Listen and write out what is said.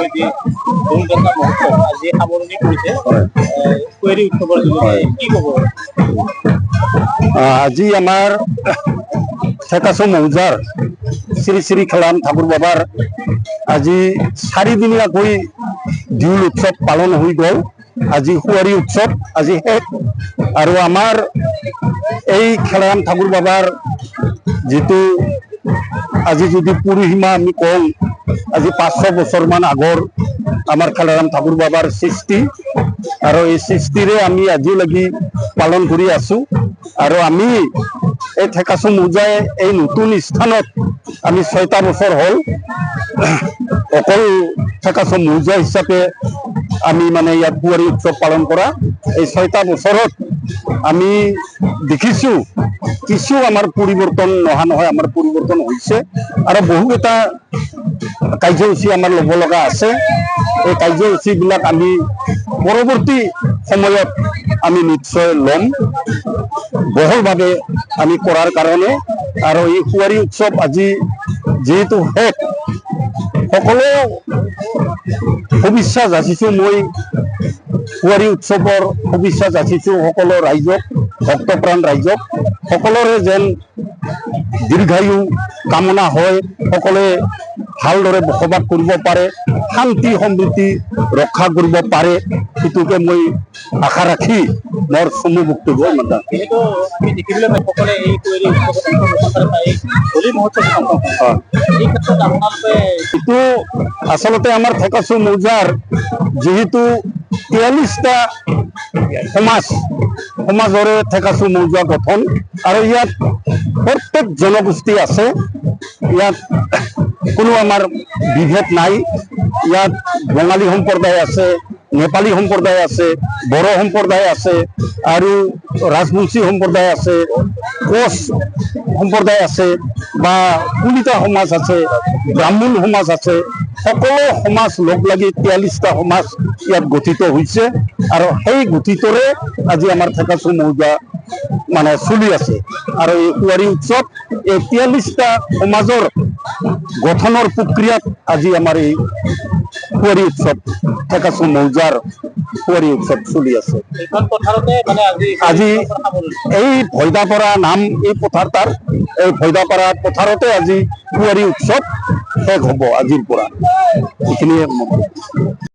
মহোৎসৱ আজি সামৰণি কৰিছে হয়। এ, কুঁৱেৰী উৎসৱৰ যোগেদি কি ক'ব? আহ, আজি আমাৰ ঠেকাচো মৌজাৰ শ্ৰী শ্ৰী খেলাম ঠাকুৰ বাবাৰ আজি চাৰিদিনীয়াকৈ দেউল উৎসৱ পালন হৈ গ'ল। আজি সুৱাৰী উৎসৱ আজি শেষ। আৰু আমাৰ এই খেলাৰাম ঠাকুৰ বাবাৰ যিটো আজি যদি পৰিসীমা আমি কওঁ আজি পাঁচশো বছৰমান আগৰ আমাৰ খেলাৰাম ঠাকুৰ বাবাৰ সৃষ্টি। আৰু এই সৃষ্টিৰে আমি আজিলৈকে পালন কৰি আছো। আৰু আমি এই ঠেকাচো মৌজাই এই নতুন স্থানত আমি ছয়টা বছৰ হ'ল। অকল ঠেকাচো মৌজা হিচাপে আমি মানে ইয়াত কুঁৱাৰী উৎসৱ পালন কৰা। এই ছয়টা বছৰত আমি দেখিছো, কিছু আমাৰ পৰিৱৰ্তন, নহা নহয়, আমাৰ পৰিৱৰ্তন হৈছে। আৰু বহুকেইটা কাৰ্যসূচী আমাৰ ল'ব লগা আছে। এই কাৰ্যসূচীবিলাক আমি পৰৱৰ্তী সময়ত আমি নিশ্চয় ল'ম। বহলভাৱে আমি কৰাৰ কাৰণে আৰু এই সুৱাৰী উৎসৱ আজি যিহেতু শেষ সকলো শুভেচ্ছা যাচিছো মই। সুৱাৰী উৎসৱৰ শুভেচ্ছা যাচিছো সকলো ৰাইজক ভক্তপ্ৰাণ ৰাইজক। সকলোৰে যেন দীৰ্ঘায়ু কামনা হয় সকলোৱে ভালদৰে বসবাস কৰিব পাৰে শান্তি সমৃদ্ধি ৰক্ষা কৰিব পাৰে সেইটোকে মই আশা ৰাখি মোৰ চমু বক্তব্য এইটো আচলতে আমাৰ ঠেকাচু মৌজাৰ যিহেতু তিয়াল্লিছটা সমাজ সমাজৰে ঠেকাচু মৌজা গঠন আৰু ইয়াত প্ৰত্যেক জনগোষ্ঠী আছে। ইয়াত কোনো আমাৰ বিভেদ নাই। ইয়াত বঙালী সম্প্ৰদায় আছে, নেপালী সম্প্ৰদায় আছে, বড়ো সম্প্ৰদায় আছে, আৰু ৰাজবংশী সম্প্ৰদায় আছে, কোচ সম্প্ৰদায় আছে, বা কলিতা সমাজ আছে, ব্ৰাহ্মণ সমাজ আছে, সকলো সমাজ লগ লাগি তিয়াল্লিছটা সমাজ ইয়াত গঠিত হৈছে। আৰু সেই গঠিতৰে আজি আমাৰ ঠেকাচু মৌজা মানে চলি আছে। আৰু এই কুঁৱাৰী উৎসৱ এই তিয়াল্লিছটা সমাজৰ গঠনৰ প্ৰক্ৰিয়াত আজি আমাৰ এই কুঁৱাৰী উৎসৱ ঠেকাচু মৌজাৰ কুঁৱাৰী উৎসৱ চলি আছে। মানে আজি এই ভৈদাপাৰা নাম এই পথাৰ তাৰ এই ভৈদাপাৰা পথাৰতে আজি কুঁৱাৰী উৎসৱ শেষ হ'ব আজিৰ পৰা। এইখিনিয়ে